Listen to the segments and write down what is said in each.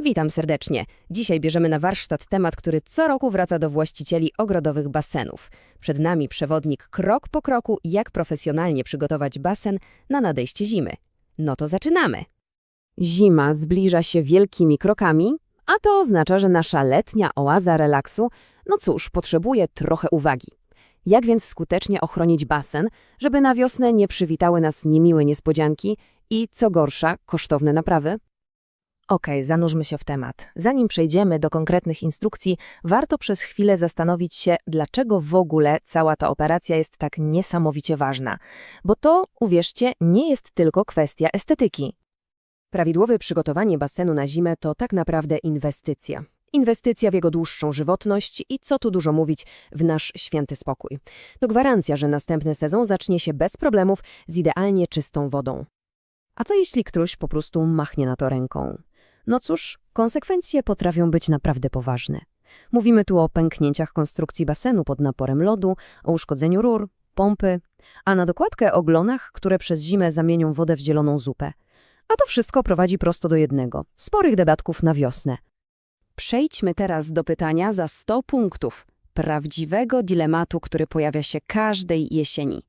Witam serdecznie. Dzisiaj bierzemy na warsztat temat, który co roku wraca do właścicieli ogrodowych basenów. Przed nami przewodnik krok po kroku, jak profesjonalnie przygotować basen na nadejście zimy. No to zaczynamy. Zima zbliża się wielkimi krokami, a to oznacza, że nasza letnia oaza relaksu, no cóż, potrzebuje trochę uwagi. Jak więc skutecznie ochronić basen, żeby na wiosnę nie przywitały nas niemiłe niespodzianki i, co gorsza, kosztowne naprawy? Okej, zanurzmy się w temat. Zanim przejdziemy do konkretnych instrukcji, warto przez chwilę zastanowić się, dlaczego w ogóle cała ta operacja jest tak niesamowicie ważna. Bo to, uwierzcie, nie jest tylko kwestia estetyki. Prawidłowe przygotowanie basenu na zimę to tak naprawdę inwestycja. Inwestycja w jego dłuższą żywotność i co tu dużo mówić, w nasz święty spokój. To gwarancja, że następny sezon zacznie się bez problemów z idealnie czystą wodą. A co jeśli ktoś po prostu machnie na to ręką? No cóż, konsekwencje potrafią być naprawdę poważne. Mówimy tu o pęknięciach konstrukcji basenu pod naporem lodu, o uszkodzeniu rur, pompy, a na dokładkę o glonach, które przez zimę zamienią wodę w zieloną zupę. A to wszystko prowadzi prosto do jednego – sporych debatków na wiosnę. Przejdźmy teraz do pytania za 100 punktów, prawdziwego dilematu, który pojawia się każdej jesieni.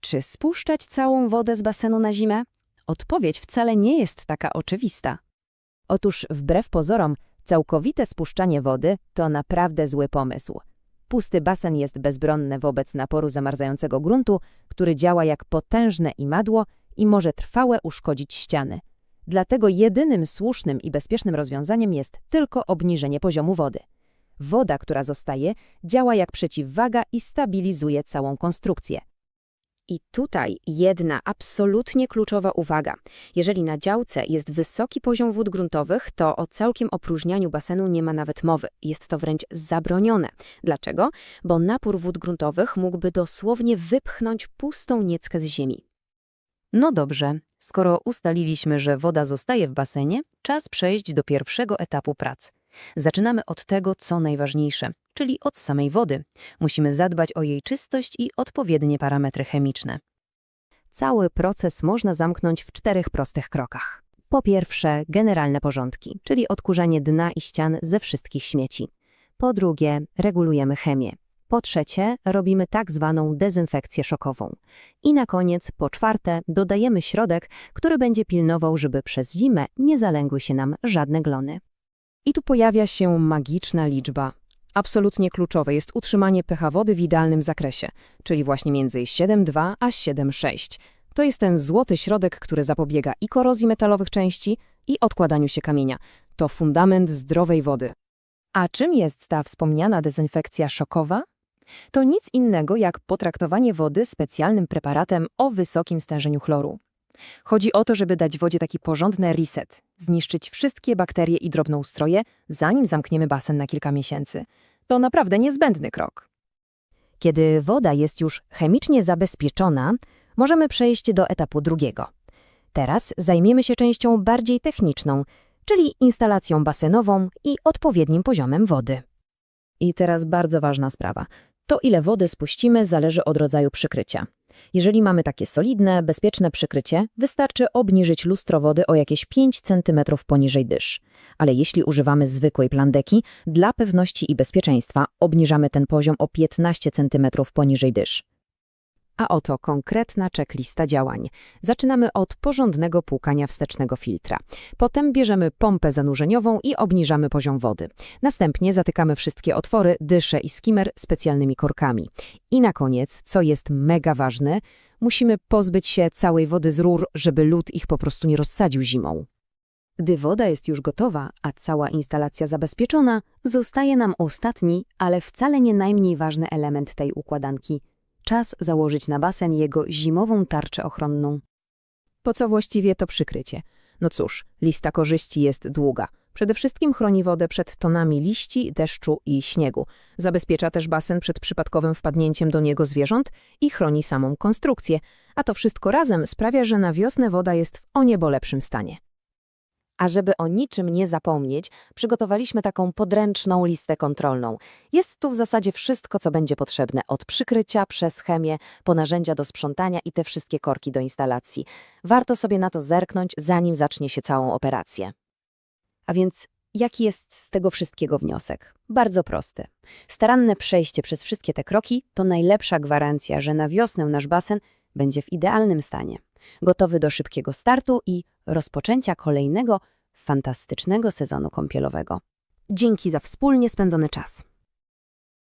Czy spuszczać całą wodę z basenu na zimę? Odpowiedź wcale nie jest taka oczywista. Otóż wbrew pozorom, całkowite spuszczanie wody to naprawdę zły pomysł. Pusty basen jest bezbronny wobec naporu zamarzającego gruntu, który działa jak potężne imadło i może trwałe uszkodzić ściany. Dlatego jedynym słusznym i bezpiecznym rozwiązaniem jest tylko obniżenie poziomu wody. Woda, która zostaje, działa jak przeciwwaga i stabilizuje całą konstrukcję. I tutaj jedna absolutnie kluczowa uwaga. Jeżeli na działce jest wysoki poziom wód gruntowych, to o całkiem opróżnianiu basenu nie ma nawet mowy. Jest to wręcz zabronione. Dlaczego? Bo napór wód gruntowych mógłby dosłownie wypchnąć pustą nieckę z ziemi. No dobrze, skoro ustaliliśmy, że woda zostaje w basenie, czas przejść do pierwszego etapu prac. Zaczynamy od tego, co najważniejsze, czyli od samej wody. Musimy zadbać o jej czystość i odpowiednie parametry chemiczne. Cały proces można zamknąć w czterech prostych krokach. Po pierwsze, generalne porządki, czyli odkurzanie dna i ścian ze wszystkich śmieci. Po drugie, regulujemy chemię. Po trzecie, robimy tak zwaną dezynfekcję szokową. I na koniec, po czwarte, dodajemy środek, który będzie pilnował, żeby przez zimę nie zalęgły się nam żadne glony. I tu pojawia się magiczna liczba. Absolutnie kluczowe jest utrzymanie pH wody w idealnym zakresie, czyli właśnie między 7,2 a 7,6. To jest ten złoty środek, który zapobiega i korozji metalowych części, i odkładaniu się kamienia. To fundament zdrowej wody. A czym jest ta wspomniana dezynfekcja szokowa? To nic innego jak potraktowanie wody specjalnym preparatem o wysokim stężeniu chloru. Chodzi o to, żeby dać wodzie taki porządny reset, zniszczyć wszystkie bakterie i drobnoustroje, zanim zamkniemy basen na kilka miesięcy. To naprawdę niezbędny krok. Kiedy woda jest już chemicznie zabezpieczona, możemy przejść do etapu drugiego. Teraz zajmiemy się częścią bardziej techniczną, czyli instalacją basenową i odpowiednim poziomem wody. I teraz bardzo ważna sprawa. To, ile wody spuścimy, zależy od rodzaju przykrycia. Jeżeli mamy takie solidne, bezpieczne przykrycie, wystarczy obniżyć lustro wody o jakieś 5 cm poniżej dysz. Ale jeśli używamy zwykłej plandeki, dla pewności i bezpieczeństwa obniżamy ten poziom o 15 cm poniżej dysz. A oto konkretna checklista działań. Zaczynamy od porządnego płukania wstecznego filtra. Potem bierzemy pompę zanurzeniową i obniżamy poziom wody. Następnie zatykamy wszystkie otwory, dysze i skimmer specjalnymi korkami. I na koniec, co jest mega ważne, musimy pozbyć się całej wody z rur, żeby lód ich po prostu nie rozsadził zimą. Gdy woda jest już gotowa, a cała instalacja zabezpieczona, zostaje nam ostatni, ale wcale nie najmniej ważny element tej układanki – Czas założyć na basen jego zimową tarczę ochronną. Po co właściwie to przykrycie? No cóż, lista korzyści jest długa. Przede wszystkim chroni wodę przed tonami liści, deszczu i śniegu. Zabezpiecza też basen przed przypadkowym wpadnięciem do niego zwierząt i chroni samą konstrukcję. A to wszystko razem sprawia, że na wiosnę woda jest w o niebo lepszym stanie. A żeby o niczym nie zapomnieć, przygotowaliśmy taką podręczną listę kontrolną. Jest tu w zasadzie wszystko, co będzie potrzebne, od przykrycia przez chemię, po narzędzia do sprzątania i te wszystkie korki do instalacji. Warto sobie na to zerknąć, zanim zacznie się całą operację. A więc jaki jest z tego wszystkiego wniosek? Bardzo prosty. Staranne przejście przez wszystkie te kroki to najlepsza gwarancja, że na wiosnę nasz basen będzie w idealnym stanie, gotowy do szybkiego startu i rozpoczęcia kolejnego fantastycznego sezonu kąpielowego. Dzięki za wspólnie spędzony czas.